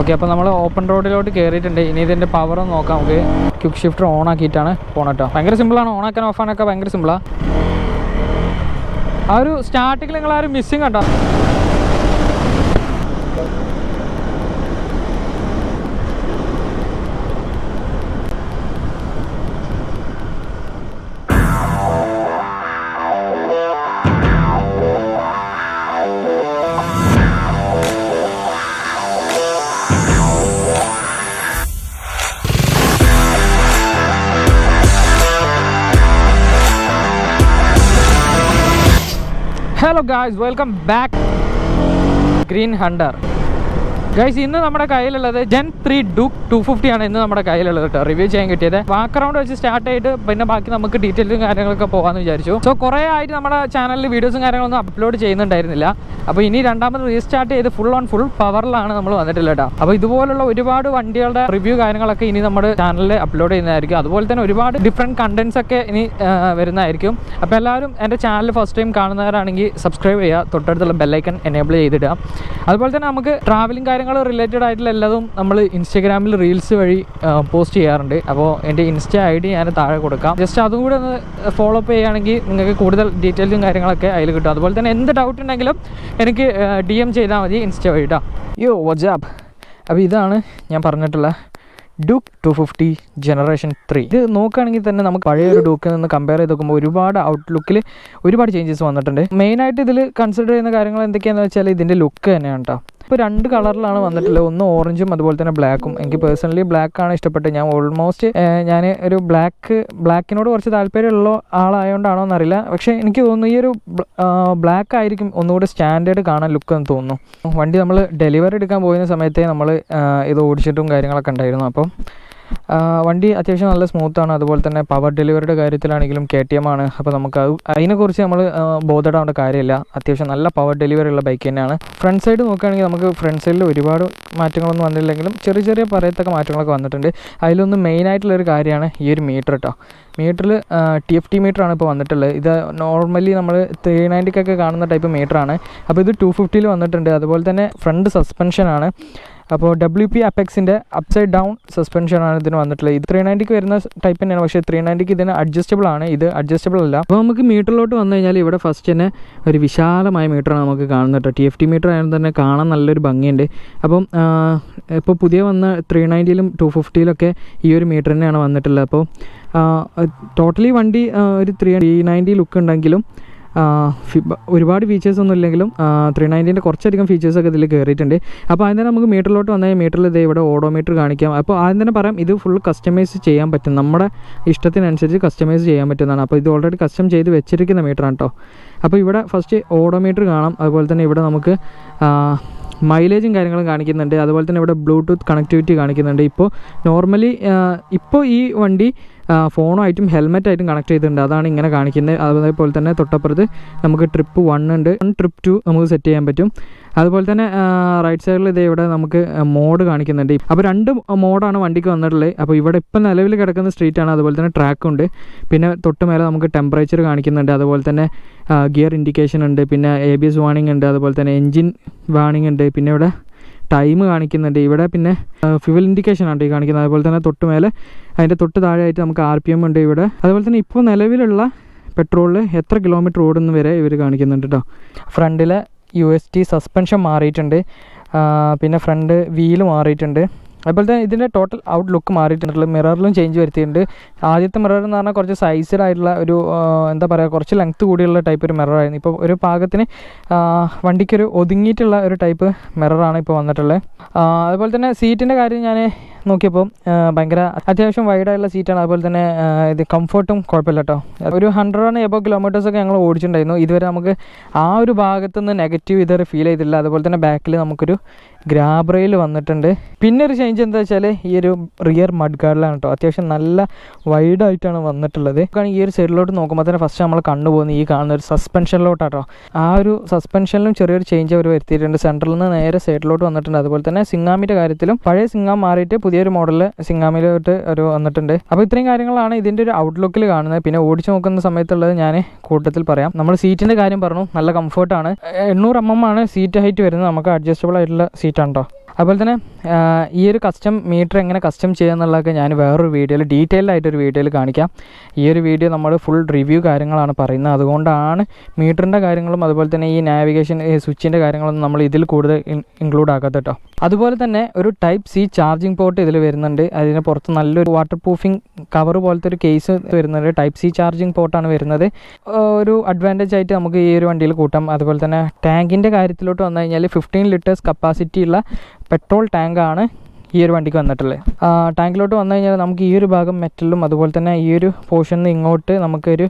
Okay അപ്പോൾ നമ്മൾ open റോഡിലോട്ട് കയറിയിട്ടുണ്ട് ഇനി ഇതിന്റെ പവർ നോക്കാം. നമുക്ക് ക്യുക്ക് ഷിഫ്റ്റർ ഓൺ ആക്കിയിട്ടാണ് പോണട്ടോ. ഭയങ്കര സിമ്പിളാണ് ഓൺ ആക്കാൻ ഓഫ് ഭയങ്കര സിമ്പിളാണ് ആ. ഒരു സ്റ്റാർട്ടിങ്ങിൽ നിങ്ങൾ ആ ഒരു മിസ്സിങ് കണ്ടോ? hello guys welcome back. Green hunter. Guys ഇന്ന് നമ്മുടെ കയ്യിലുള്ളത് gen three duke two fifty ആണ് ഇന്ന് നമ്മുടെ കയ്യിലുള്ളത് കേട്ടോ. റിവ്യൂ ചെയ്യാൻ കിട്ടിയത്. ബാക്ക്ഗ്രൗണ്ട് വെച്ച് സ്റ്റാർട്ട് ആയിട്ട് പിന്നെ ബാക്കി നമുക്ക് ഡീറ്റെയിൽസും കാര്യങ്ങളൊക്കെ പോകാമെന്ന് വിചാരിച്ചു. സോ കുറേ ആയിട്ട് നമ്മുടെ ചാനലിൽ വീഡിയോസും കാര്യങ്ങളൊന്നും അപ്ലോഡ് ചെയ്യുന്നുണ്ടായിരുന്നില്ല. അപ്പോൾ ഇനി രണ്ടാമത് റീസ്റ്റാർട്ട് ചെയ്ത് ഫുൾ ഓൺ ഫുൾ പവറിലാണ് നമ്മൾ വന്നിട്ടില്ല കേട്ടോ. അപ്പോൾ ഇതുപോലുള്ള ഒരുപാട് വണ്ടികളുടെ റിവ്യൂ കാര്യങ്ങളൊക്കെ ഇനി നമ്മുടെ ചാനലിൽ അപ്ലോഡ് ചെയ്യുന്നതായിരിക്കും. അതുപോലെ തന്നെ ഒരുപാട് ഡിഫറെന്റ് കണ്ടന്റ്സ് ഒക്കെ ഇനി വരുന്നതായിരിക്കും. അപ്പോൾ എല്ലാവരും എന്റെ ചാനൽ ഫസ്റ്റ് ടൈം കാണുന്നവരാണെങ്കിൽ സബ്സ്ക്രൈബ് ചെയ്യുക. തൊട്ടടുത്തുള്ള ബെല്ലൈക്കൺ എനേബിൾ ചെയ്തിടുക. അതുപോലെ തന്നെ നമുക്ക് ട്രാവലിംഗ് കാര്യങ്ങൾ റിലേറ്റഡ് ആയിട്ടുള്ള എല്ലാതും നമ്മൾ ഇൻസ്റ്റാഗ്രാമിൽ റീൽസ് വഴി പോസ്റ്റ് ചെയ്യാറുണ്ട്. അപ്പോൾ എന്റെ ഇൻസ്റ്റ ഐ ഡി ഞാൻ താഴെ കൊടുക്കാം. ജസ്റ്റ് അതും കൂടെ ഒന്ന് ഫോളോ അപ്പ് ചെയ്യുകയാണെങ്കിൽ നിങ്ങൾക്ക് കൂടുതൽ ഡീറ്റെയിൽസും കാര്യങ്ങളൊക്കെ അതിൽ കിട്ടും. അതുപോലെ തന്നെ എന്ത് ഡൗട്ട് ഉണ്ടെങ്കിലും എനിക്ക് ഡി എം ചെയ്താൽ മതി ഇൻസ്റ്റ വഴി യോ വാട്സാപ്പ് അപ്പോൾ ഇതാണ് ഞാൻ പറഞ്ഞിട്ടുള്ള Duke two fifty generation three ഇത് നോക്കുകയാണെങ്കിൽ തന്നെ നമുക്ക് പഴയ ഒരു ഡ്യൂക്കിൽ നിന്ന് കമ്പയർ ചെയ്ത് നോക്കുമ്പോൾ ഒരുപാട് ഔട്ട്ലുക്കിൽ ഒരുപാട് ചേഞ്ചസ് വന്നിട്ടുണ്ട്. മെയിനായിട്ട് ഇതിൽ കൺസിഡർ ചെയ്യുന്ന കാര്യങ്ങൾ എന്തൊക്കെയാണെന്ന് വെച്ചാൽ ഇതിന്റെ ലുക്ക് തന്നെയാണ് കേട്ടോ ഇപ്പോൾ രണ്ട് കളറിലാണ് വന്നിട്ടുള്ളത്. ഒന്ന് ഓറഞ്ചും അതുപോലെ തന്നെ ബ്ലാക്കും. എനിക്ക് പേഴ്സണലി ബ്ലാക്ക് ആണ് ഇഷ്ടപ്പെട്ടത്. ഞാൻ ഓൾമോസ്റ്റ് ഞാൻ ഒരു ബ്ലാക്ക് ബ്ലാക്കിനോട് കുറച്ച് താല്പര്യമുള്ള ആളായതുകൊണ്ടാണോ എന്നറിയില്ല. പക്ഷേ എനിക്ക് തോന്നുന്നു ഈ ഒരു ബ്ലാക്ക് ആയിരിക്കും ഒന്നുകൂടി സ്റ്റാൻഡേർഡ് കാണാൻ ലുക്ക് എന്ന് തോന്നുന്നു. വണ്ടി നമ്മൾ ഡെലിവറി എടുക്കാൻ പോയിരുന്ന സമയത്തേ നമ്മൾ ഇത് ഓടിച്ചിട്ടും കാര്യങ്ങളൊക്കെ ഉണ്ടായിരുന്നു. അപ്പം വണ്ടി അത്യാവശ്യം നല്ല സ്മൂത്താണ് അതുപോലെ തന്നെ പവർ ഡെലിവറിയുടെ കാര്യത്തിലാണെങ്കിലും കെ ടി എം ആണ്. അപ്പോൾ നമുക്ക് അതിനെക്കുറിച്ച് നമ്മൾ ബോധപ്പെടാവേണ്ട കാര്യമില്ല. അത്യാവശ്യം നല്ല പവർ ഡെലിവറി ഉള്ള ബൈക്ക് തന്നെയാണ്. ഫ്രണ്ട് സൈഡ് നോക്കുകയാണെങ്കിൽ നമുക്ക് ഫ്രണ്ട് സൈഡിൽ ഒരുപാട് മാറ്റങ്ങളൊന്നും വന്നില്ലെങ്കിലും ചെറിയ ചെറിയ പറയത്തക്ക മാറ്റങ്ങളൊക്കെ വന്നിട്ടുണ്ട്. അതിലൊന്ന് ഒരു കാര്യമാണ് ഈ ഒരു മീറ്റർ കേട്ടോ മീറ്ററിൽ ടി എഫ് ടി മീറ്ററാണ് ഇപ്പോൾ വന്നിട്ടുള്ളത്. ഇത് നോർമലി നമ്മൾ ത്രീ നയന്റിക്കൊക്കെ കാണുന്ന ടൈപ്പ് മീറ്ററാണ് അപ്പോൾ ഇത് ടു ഫിഫ്റ്റിയിൽ വന്നിട്ടുണ്ട്. അതുപോലെ തന്നെ ഫ്രണ്ട് സസ്പെൻഷനാണ് അപ്പോൾ ഡബ്ല്യു പി അപ്പെക്സിന്റെ അപ്സൈഡ് ഡൗൺ സസ്പെൻഷൻ ആണ് ഇതിന് വന്നിട്ടുള്ളത്. ഇത് ത്രീ നയന്റിക്ക് വരുന്ന ടൈപ്പ് തന്നെയാണ്. പക്ഷേ ത്രീ നയന്റിക്ക് ഇതിന് അഡ്ജസ്റ്റബിൾ ആണ്. ഇത് അഡ്ജസ്റ്റബിൾ അല്ല. അപ്പോൾ നമുക്ക് മീറ്ററിലോട്ട് വന്നു കഴിഞ്ഞാൽ ഇവിടെ ഫസ്റ്റ് തന്നെ ഒരു വിശാലമായ മീറ്ററാണ് നമുക്ക് കാണുന്നത് കേട്ടോ. ടി എഫ് മീറ്റർ ആയാലും തന്നെ കാണാൻ നല്ലൊരു ഭംഗിയുണ്ട്. അപ്പം ഇപ്പോൾ പുതിയ വന്ന ത്രീ നയന്റിയിലും ടു ഫിഫ്റ്റിയിലൊക്കെ ഈ ഒരു മീറ്റർ തന്നെയാണ് വന്നിട്ടുള്ളത്. അപ്പോൾ ടോട്ടലി വണ്ടി ഒരു ത്രീ ത്രീ നയന്റി ലുക്ക് ഉണ്ടെങ്കിലും ഒരുപാട് ഫീച്ചേഴ്സ് ഒന്നും ഇല്ലെങ്കിലും ത്രീ നയന്റീന്റെ കുറച്ചധികം ഫീച്ചേഴ്സൊക്കെ ഇതിൽ കയറിയിട്ടുണ്ട് അപ്പോൾ ആദ്യം തന്നെ നമുക്ക് മീറ്ററിലോട്ട് വന്നു കഴിഞ്ഞാൽ മീറ്ററിൽ ഇത് ഇവിടെ ഓഡോമീറ്റർ കാണിക്കാം. അപ്പോൾ ആദ്യം തന്നെ പറയാം ഇത് ഫുൾ കസ്റ്റമൈസ് ചെയ്യാൻ പറ്റും. നമ്മുടെ ഇഷ്ടത്തിനനുസരിച്ച് കസ്റ്റമൈസ് ചെയ്യാൻ പറ്റുന്നതാണ്. അപ്പോൾ ഇത് ഓൾറെഡി കസ്റ്റം ചെയ്ത് വെച്ചിരിക്കുന്ന മീറ്ററാണ് കേട്ടോ അപ്പോൾ ഇവിടെ ഫസ്റ്റ് ഓഡോമീറ്റർ കാണാം. അതുപോലെ തന്നെ ഇവിടെ നമുക്ക് മൈലേജും കാര്യങ്ങളും കാണിക്കുന്നുണ്ട്. അതുപോലെ തന്നെ ഇവിടെ ബ്ലൂടൂത്ത് കണക്ടിവിറ്റി കാണിക്കുന്നുണ്ട്. ഇപ്പോൾ നോർമലി ഇപ്പോൾ ഈ വണ്ടി ഫോണുമായിട്ടും ഹെൽമെറ്റായിട്ടും കണക്ട് ചെയ്തിട്ടുണ്ട്. അതാണ് ഇങ്ങനെ കാണിക്കുന്നത്. അതേപോലെ തന്നെ തൊട്ടപ്പുറത്ത് നമുക്ക് ട്രിപ്പ് വൺ ഉണ്ട്. ട്രിപ്പ് ടു നമുക്ക് സെറ്റ് ചെയ്യാൻ പറ്റും. അതുപോലെ തന്നെ റൈറ്റ് സൈഡിൽ ഇതേ ഇവിടെ നമുക്ക് മോഡ് കാണിക്കുന്നുണ്ട്. അപ്പോൾ രണ്ട് മോഡാണ് വണ്ടിക്ക് വന്നിട്ടുള്ളത്. അപ്പോൾ ഇവിടെ ഇപ്പം നിലവിൽ കിടക്കുന്ന സ്ട്രീറ്റാണ് അതുപോലെ തന്നെ ട്രാക്ക് ഉണ്ട്. പിന്നെ തൊട്ട് മേലെ നമുക്ക് ടെമ്പറേച്ചർ കാണിക്കുന്നുണ്ട്. അതുപോലെ തന്നെ ഗിയർ ഇൻഡിക്കേഷൻ ഉണ്ട്. പിന്നെ എ ബി എസ് വാണിംഗ് ഉണ്ട്. അതുപോലെ തന്നെ എൻജിൻ വാണിംഗ് ഉണ്ട്. പിന്നെ ഇവിടെ ടൈം കാണിക്കുന്നുണ്ട്. ഇവിടെ പിന്നെ ഫ്യൂവൽ ഇൻഡിക്കേഷൻ ആണ് ഈ കാണിക്കുന്നത്. അതുപോലെ തന്നെ തൊട്ട് മേലെ അതിന്റെ തൊട്ട് താഴെയായിട്ട് നമുക്ക് ആർ പി എം ഉണ്ട് ഇവിടെ. അതുപോലെ തന്നെ ഇപ്പോൾ നിലവിലുള്ള പെട്രോളിൽ എത്ര കിലോമീറ്റർ ഓടുന്ന വരെ ഇവർ കാണിക്കുന്നുണ്ട് കേട്ടോ ഫ്രണ്ടിലെ യു എസ് ടി സസ്പെൻഷൻ മാറിയിട്ടുണ്ട്. പിന്നെ ഫ്രണ്ട് വീൽ മാറിയിട്ടുണ്ട്. അതുപോലെ തന്നെ ഇതിന്റെ ടോട്ടൽ ഔട്ട് ലുക്ക് മാറിയിട്ടുണ്ട് മിററിലും ചേഞ്ച് വരുത്തിയിട്ടുണ്ട്. ആദ്യത്തെ മിറർ എന്ന് പറഞ്ഞാൽ കുറച്ച് സൈസിലായിട്ടുള്ള ഒരു എന്താ പറയുക കുറച്ച് ലെങ്ത് കൂടിയുള്ള ടൈപ്പ് ഒരു മിററായിരുന്നു ഇപ്പോൾ ഒരു പാകത്തിന് വണ്ടിക്കൊരു ഒതുങ്ങിയിട്ടുള്ള ഒരു ടൈപ്പ് മിററാണ് ഇപ്പോൾ വന്നിട്ടുള്ളത്. അതുപോലെ തന്നെ സീറ്റിന്റെ കാര്യം ഞാൻ നോക്കിയപ്പോൾ ഭയങ്കര അത്യാവശ്യം വൈഡായിട്ടുള്ള സീറ്റാണ് അതുപോലെ തന്നെ ഇത് കംഫർട്ടും കുഴപ്പമില്ല കേട്ടോ. ഒരു ഹൺഡ്രഡ് ആണ് എബോ കിലോമീറ്റേഴ്സൊക്കെ ഞങ്ങൾ ഓടിച്ചിട്ടുണ്ടായിരുന്നു. ഇതുവരെ നമുക്ക് ആ ഒരു ഭാഗത്തു നിന്ന് നെഗറ്റീവ് ഇതുവരെ ഫീൽ ചെയ്തില്ല അതുപോലെ തന്നെ ബാക്കിൽ നമുക്കൊരു ഗ്രാബ് റെയിൽ വന്നിട്ടുണ്ട്. പിന്നെ ഒരു എന്താ വെച്ചാൽ ഈ ഒരു റിയർ മഡ് ഗാർഡിലാണ് കേട്ടോ അത്യാവശ്യം നല്ല വൈഡായിട്ടാണ് വന്നിട്ടുള്ളത്. കാരണം ഈ ഒരു സൈഡിലോട്ട് നോക്കുമ്പോൾ തന്നെ ഫസ്റ്റ് നമ്മൾ കണ്ണു പോകുന്ന. ഈ കാണുന്ന ഒരു സസ്പെൻഷനിലോട്ടാട്ടോ ആ ഒരു സസ്പെൻഷനിലും ചെറിയൊരു ചേഞ്ച് അവർ വരുത്തിയിട്ടുണ്ട്. സെൻട്രലിൽ നിന്ന് നേരെ സൈഡിലോട്ട് വന്നിട്ടുണ്ട്. അതുപോലെ തന്നെ സിംഗാമിന്റെ കാര്യത്തിലും പഴയ സിംഗാം മാറിയിട്ട് പുതിയൊരു മോഡൽ സിംഗാമിലോട്ട് ഒരു വന്നിട്ടുണ്ട്. അപ്പോൾ ഇത്രയും കാര്യങ്ങളാണ് ഇതിന്റെ ഒരു ഔട്ട്ലുക്കിൽ കാണുന്നത്. പിന്നെ ഓടിച്ചു നോക്കുന്ന സമയത്തുള്ളത് ഞാൻ കൂട്ടത്തിൽ പറയാം. നമ്മൾ സീറ്റിന്റെ കാര്യം പറഞ്ഞു. നല്ല കംഫർട്ടാണ് എണ്ണൂറ് എം എം ആണ് സീറ്റ് ഹൈറ്റ് വരുന്നത്. നമുക്ക് അഡ്ജസ്റ്റബിൾ ആയിട്ടുള്ള സീറ്റാണ് കേട്ടോ അതുപോലെ തന്നെ ഈ ഒരു കസ്റ്റം മീറ്റർ എങ്ങനെ കസ്റ്റം ചെയ്യാന്നുള്ളതൊക്കെ ഞാൻ വേറൊരു വീഡിയോയിൽ ഡീറ്റെയിൽഡ് ആയിട്ടൊരു വീഡിയോയിൽ കാണിക്കാം. ഈ ഒരു വീഡിയോ നമ്മൾ ഫുൾ റിവ്യൂ കാര്യങ്ങളാണ് പറയുന്നത്. അതുകൊണ്ടാണ് മീറ്ററിന്റെ കാര്യങ്ങളും അതുപോലെ തന്നെ ഈ നാവിഗേഷൻ സ്വിച്ചിന്റെ കാര്യങ്ങളൊന്നും നമ്മൾ ഇതിൽ കൂടുതൽ ഇൻക്ലൂഡ് ആക്കാത്ത കേട്ടോ അതുപോലെ തന്നെ ഒരു ടൈപ്പ് സി ചാർജിങ് പോർട്ട് ഇതിൽ വരുന്നുണ്ട്. അതിന് പുറത്ത് നല്ലൊരു വാട്ടർ പ്രൂഫിംഗ് കവർ പോലത്തെ ഒരു കേസ് വരുന്നുണ്ട്. ടൈപ്പ് സി ചാർജിങ് പോർട്ടാണ് വരുന്നത്. ഒരു അഡ്വാന്റേജ് ആയിട്ട് നമുക്ക് ഈ ഒരു വണ്ടിയിൽ കൂട്ടാം. അതുപോലെ തന്നെ ടാങ്കിന്റെ കാര്യത്തിലോട്ട് വന്നു കഴിഞ്ഞാൽ ഫിഫ്റ്റീൻ ലിറ്റേഴ്സ് കപ്പാസിറ്റി ഉള്ള പെട്രോൾ ടാങ്കാണ് ഈ ഒരു വണ്ടിക്ക് വന്നിട്ടുള്ളത്. ടാങ്കിലോട്ട് വന്നു കഴിഞ്ഞാൽ നമുക്ക് ഈ ഒരു ഭാഗം മെറ്റലും അതുപോലെ തന്നെ ഈ ഒരു പോർഷനിൽ ഇങ്ങോട്ട് നമുക്കൊരു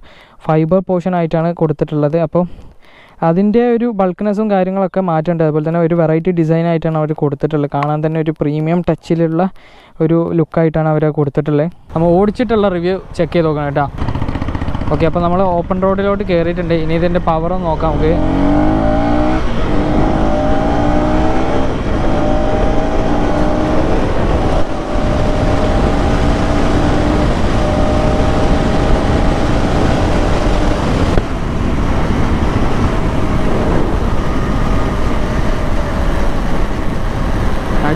ഫൈബർ പോർഷൻ ആയിട്ടാണ് കൊടുത്തിട്ടുള്ളത്. അപ്പോൾ അതിന്റെ ഒരു ബൾക്ക്നെസ്സും കാര്യങ്ങളൊക്കെ മാറ്റേണ്ടത് അതുപോലെ തന്നെ ഒരു വെറൈറ്റി ഡിസൈൻ ആയിട്ടാണ് അവർ കൊടുത്തിട്ടുള്ളത്. കാണാൻ തന്നെ ഒരു പ്രീമിയം ടച്ചിലുള്ള ഒരു ലുക്കായിട്ടാണ് അവർ കൊടുത്തിട്ടുള്ളത്. നമ്മൾ ഓടിച്ചിട്ടുള്ള റിവ്യൂ ചെക്ക് ചെയ്ത് നോക്കണം കേട്ടോ. ഓക്കെ അപ്പോൾ നമ്മൾ ഓപ്പൺ റോഡിലോട്ട് കയറിയിട്ടുണ്ട് ഇനി ഇതിന്റെ പവറും നോക്കാം നമുക്ക്.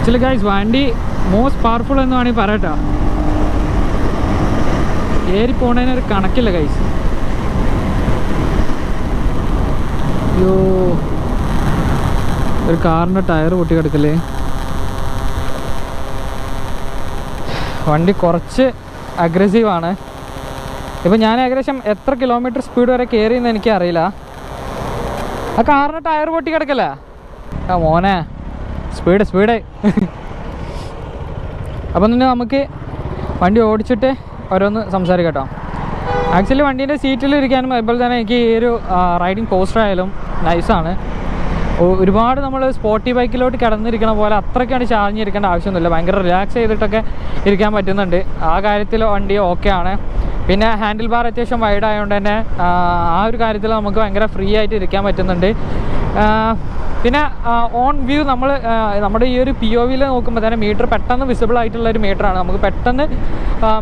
ആക്ച്വലി ഗൈസ് വണ്ടി മോസ്റ്റ് പവർഫുൾ എന്ന് വേണമെങ്കിൽ പറയട്ടോ. ഏറി പോണതിന് ഒരു കണക്കില്ല ഗൈസ് അയ്യോ. ഒരു കാറിന്റെ ടയർ പൊട്ടി കിടക്കല്ലേ വണ്ടി കുറച്ച് അഗ്രസീവാണ് ഇപ്പം ഞാൻ ഏകദേശം എത്ര കിലോമീറ്റർ സ്പീഡ് വരെ കയറിയെന്ന് എനിക്ക് അറിയില്ല ആ കാറിന്റെ ടയർ പൊട്ടി കിടക്കല്ലേ ആ മോനെ. Speed speed. അപ്പം തന്നെ നമുക്ക് വണ്ടി ഓടിച്ചിട്ട് ഓരോന്ന് സംസാരിക്കാം കേട്ടോ. ആക്ച്വലി വണ്ടീന്റെ സീറ്റിൽ ഇരിക്കാനും അതുപോലെ തന്നെ എനിക്ക് ഈ ഒരു റൈഡിങ് പോസ്റ്റർ ആയാലും നൈസാണ് ഒരുപാട് നമ്മൾ സ്പോർട്ടി ബൈക്കിലോട്ട് കിടന്നിരിക്കണ പോലെ അത്രയ്ക്കാണ് ചാഞ്ഞിരിക്കേണ്ട ആവശ്യമൊന്നുമില്ല. ഭയങ്കര റിലാക്സ് ചെയ്തിട്ടൊക്കെ ഇരിക്കാൻ പറ്റുന്നുണ്ട്. ആ കാര്യത്തിൽ വണ്ടി ഓക്കെ ആണ്. പിന്നെ ഹാൻഡിൽ ബാർ അത്യാവശ്യം വൈഡ് ആയതുകൊണ്ട് തന്നെ ആ, ഒരു കാര്യത്തിൽ നമുക്ക് ഭയങ്കര ഫ്രീ ആയിട്ട് ഇരിക്കാൻ പറ്റുന്നുണ്ട്. പിന്നെ ഓൺ വ്യൂ നമ്മൾ നമ്മുടെ ഈ ഒരു പി ഒ വിയിൽ നോക്കുമ്പോൾ തന്നെ മീറ്റർ പെട്ടെന്ന് വിസിബിൾ ആയിട്ടുള്ള ഒരു മീറ്ററാണ് നമുക്ക് പെട്ടെന്ന്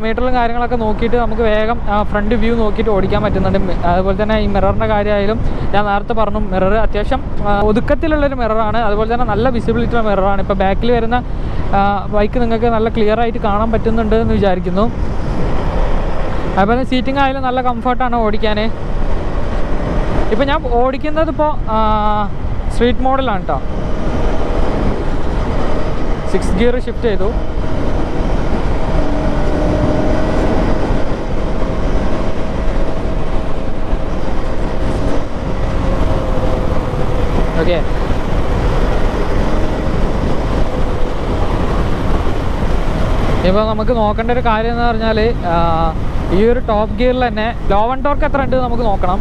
മീറ്ററിലും കാര്യങ്ങളൊക്കെ നോക്കിയിട്ട് നമുക്ക് വേഗം ഫ്രണ്ട് വ്യൂ നോക്കിയിട്ട് ഓടിക്കാൻ പറ്റുന്നുണ്ട്. അതുപോലെ തന്നെ ഈ മിററിന്റെ കാര്യമായാലും ഞാൻ നേരത്തെ പറഞ്ഞു മിറർ അത്യാവശ്യം ഒതുക്കത്തിലുള്ളൊരു മിററാണ് അതുപോലെ തന്നെ നല്ല വിസിബിലിറ്റിയുള്ള മിററാണ് ഇപ്പോൾ ബാക്കിൽ വരുന്ന ബൈക്ക് നിങ്ങൾക്ക് നല്ല ക്ലിയർ ആയിട്ട് കാണാൻ പറ്റുന്നുണ്ട് എന്ന് വിചാരിക്കുന്നു. അതുപോലെ സീറ്റിംഗ് ആയാലും നല്ല കംഫർട്ടാണ് ഓടിക്കാൻ ഇപ്പം ഞാൻ ഓടിക്കുന്നത് ഇപ്പോൾ സ്ട്രീറ്റ് മോഡലാണ് കേട്ടോ സിക്സ് ഗിയർ ഷിഫ്റ്റ് ചെയ്തു. ഓക്കെ ഇപ്പോൾ നമുക്ക് നോക്കേണ്ട ഒരു കാര്യം എന്ന് പറഞ്ഞാൽ ഈ ഒരു ടോപ്പ് ഗിയറിൽ തന്നെ ലോവൺ ടോർക്ക് എത്ര ഉണ്ട് നമുക്ക് നോക്കണം.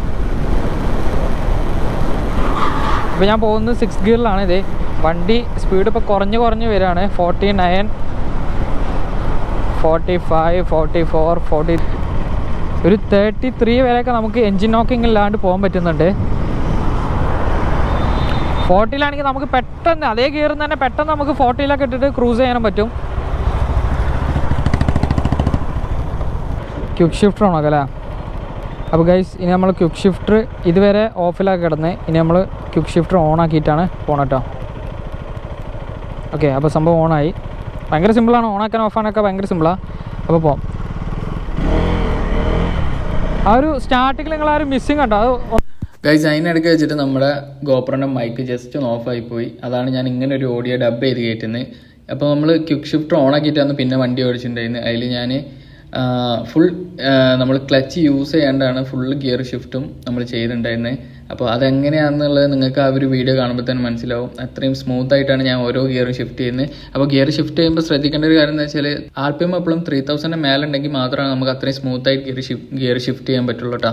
ഇപ്പോൾ ഞാൻ പോകുന്നത് സിക്സ് ഗിയറിലാണ് ഇത് വണ്ടി സ്പീഡ് ഇപ്പോൾ കുറഞ്ഞ് കുറഞ്ഞ് വരികയാണ്. Forty nine forty five forty four forty ഒരു തേർട്ടി ത്രീ വരെയൊക്കെ നമുക്ക് എൻജിൻ നോക്കിംഗ് ഇല്ലാണ്ട് പോകാൻ പറ്റുന്നുണ്ട്. ഫോർട്ടിയിലാണെങ്കിൽ നമുക്ക് പെട്ടെന്ന് അതേ ഗിയറിൽ തന്നെ പെട്ടെന്ന് നമുക്ക് ഫോർട്ടിയിലൊക്കെ ഇട്ടിട്ട് ക്രൂസ് ചെയ്യാനും പറ്റും. ക്യുക്ക് ഷിഫ്റ്റർ ആണോ അല്ലേ? അപ്പോൾ ഗൈസ് ഇനി നമ്മൾ ക്യുക്ക് ഷിഫ്റ്റർ ഇതുവരെ ഓഫിലാക്കി കിടന്ന് ഇനി നമ്മൾ ക്യുക്ക് ഷിഫ്റ്റർ ഓൺ ആക്കിയിട്ടാണ് പോണ കേട്ടോ ഓക്കെ അപ്പോൾ സംഭവം ഓണായി ഭയങ്കര സിമ്പിളാണ് ഓണാക്കാൻ ഓഫാനൊക്കെ ഭയങ്കര സിമ്പിളാണ് അപ്പോൾ പോവാം. ആ ഒരു സ്റ്റാർട്ടിങ്ങിൽ നിങ്ങൾ ആ ഒരു മിസ്സിങ് കണ്ടോ? അത് ഗൈസ് അതിനിടയ്ക്ക് വെച്ചിട്ട് നമ്മുടെ ഗോപ്രന്റെ മൈക്ക് ജസ്റ്റ് ഒന്ന് ഓഫായി പോയി. അതാണ് ഞാൻ ഇങ്ങനെ ഒരു ഓഡിയോ ഡബ് ചെയ്ത് കയറ്റുന്നത് അപ്പോൾ നമ്മൾ ക്യുക്ക് ഷിഫ്റ്റർ ഓൺ ആക്കിയിട്ടാണ് പിന്നെ വണ്ടി ഓടിച്ചിട്ടുണ്ടായിരുന്നത് അതിൽ ഞാൻ ഫുൾ നമ്മൾ ക്ലച്ച് യൂസ് ചെയ്യാണ്ടാണ് ഫുൾ ഗിയർ ഷിഫ്റ്റും നമ്മൾ ചെയ്തിട്ടുണ്ടായിരുന്നത് അപ്പോൾ അതെങ്ങനെയാണെന്നുള്ളത് നിങ്ങൾക്ക് ആ ഒരു വീഡിയോ കാണുമ്പോൾ തന്നെ മനസ്സിലാവും. അത്രയും സ്മൂത്ത് ആയിട്ടാണ് ഞാൻ ഓരോ ഗിയറും ഷിഫ്റ്റ് ചെയ്യുന്നത് അപ്പോൾ ഗിയർ ഷിഫ്റ്റ് ചെയ്യുമ്പോൾ ശ്രദ്ധിക്കേണ്ട ഒരു കാര്യം എന്ന് വെച്ചാൽ ആർ പി എം എപ്പോഴും ത്രീ തൗസൻഡ് മേലുണ്ടെങ്കിൽ മാത്രമാണ് നമുക്ക് അത്രയും സ്മൂത്ത് ആയിട്ട് ഗിയർ ഷിഫ്റ്റ് ഗിയർ ഷിഫ്റ്റ് ചെയ്യാൻ പറ്റുള്ളൂ കേട്ടോ